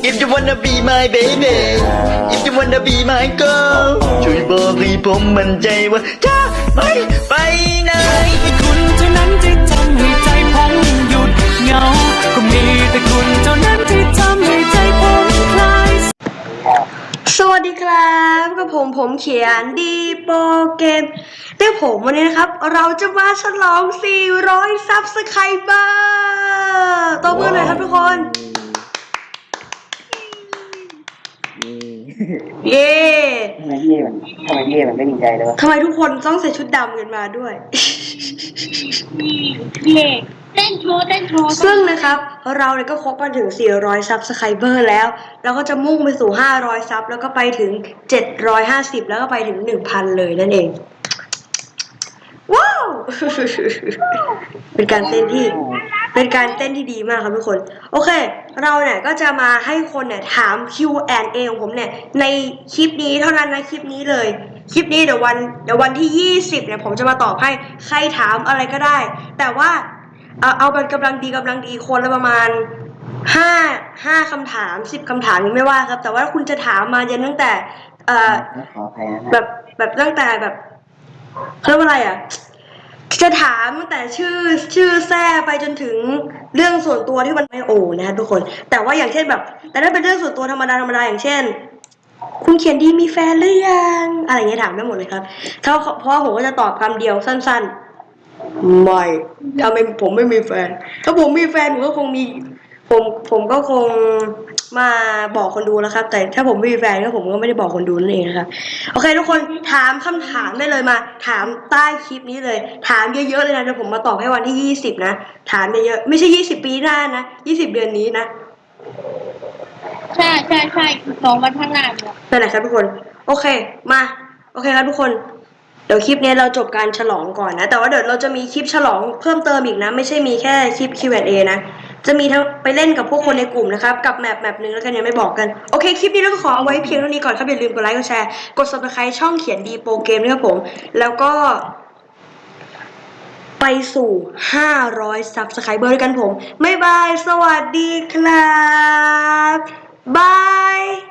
If you wanna be my baby If you wanna be my girl ช่วยบอกให้ผมมั่นใจว่าจะไม่ไปไหนคุณเท่านั้นที่ทำให้ใจผมหยุดเหงา ก็มีแต่คุณเท่านั้นที่ทำให้ใจผมคลายสวัสดีครับกับผมผมเขียนดีโปเกมเรื่องผมวันนี้นะครับ เราจะมาฉลอง 400 ซับสไครเบอร์ตัวเพื่อหน่อยครับทุกคน เย้ทำไมพี่มันทำไมพี่มันไม่ดีใจเลยวะทำไมทุกคนต้องใส่ชุดดำกันมาด้วย เย่เต้นโชว์เต้นโชว์ซึ่งนะครับ เราเนี่ยก็ครบมาถึง 400 ซับสไครเบอร์แล้ว เราก็จะมุ่งไปสู่ 500 ซับแล้วก็ไปถึง 750 แล้วก็ไปถึง 1,000 เลยนั่นเอง ว้าว เป็นการเต้นที่ เป็นการเต้นที่ดีมากครับทุกคน โอเค เราเนี่ยก็จะมาให้คนเนี่ยถาม Q&A ของผมเนี่ยในคลิปนี้เท่านั้นนะคลิปนี้เลย คลิปนี้เดี๋ยววันเดี๋ยววันที่ 20เนี่ยผมจะมาตอบให้ใครถามอะไรก็ได้ แต่ว่าเอาเอาเป็นกำลังดีกำลังดีคนละประมาณห้าห้าคำถามสิบคำถามยังไม่ว่าครับ แต่ว่าคุณจะถามมาเย็นตั้งแต่เอ่อขออภัยนะแบบแบบตั้งแต่แบบเขาเรียกว่าอะไรอะ จะถามตั้งแต่ชื่อชื่อแท้ไปจนถึงเรื่องส่วนตัวที่มันไม่โอ้นะฮะทุกคน แต่ว่าอย่างเช่นแบบ แต่ถ้าเป็นเรื่องส่วนตัวธรรมดาธรรมดาอย่างเช่น คุณเขียนดีมีแฟนหรือยังอะไรเงี้ยถามได้หมดเลยครับถ้าเพราะผมก็จะตอบคำเดียวสั้น ๆ ไม่ถ้าไม่ผมไม่มีแฟน ถ้าผมมีแฟนผมก็คงมี ผมผมก็คง มาบอกคนดูแล้วครับ แต่ถ้าผมไม่มีแฟนก็ผมก็ไม่ได้บอกคนดูนั่นเองนะครับโอเค ทุกคนถามคำถามได้เลยมา ถามใต้คลิปนี้เลย ถามเยอะๆเลยนะเดี๋ยวผมมาตอบให้วันที่ยี่สิบนะถามเยอะๆไม่ใช่ยี่สิบปีหน้านะยี่สิบเดือนนี้นะใช่ใช่ใช่สองวันข้างหน้าเนี่ยนั่นแหละครับทุกคน โอเคมา โอเคครับทุกคนเดี๋ยวคลิปนี้เราจบการฉลองก่อนนะ แต่ว่าเดี๋ยวเราจะมีคลิปฉลองเพิ่มเติมอีกนะ ไม่ใช่มีแค่คลิป Q&A นะ จะมีทั้งไปเล่นกับพวกคนในกลุ่มนะครับ กับแมปแมปหนึ่งแล้วกันยังไม่บอกกัน โอเค คลิปนี้เราก็ขอเอาไว้เพียงเท่านี้ก่อนครับ อย่าลืมกดไลค์กดแชร์ กด subscribe ช่องเขียนดีโปรเกมด้วยครับผม แล้วก็ ไปสู่ 500 subscriber ด้วยกันผมบ๊ายบาย สวัสดีครับบาย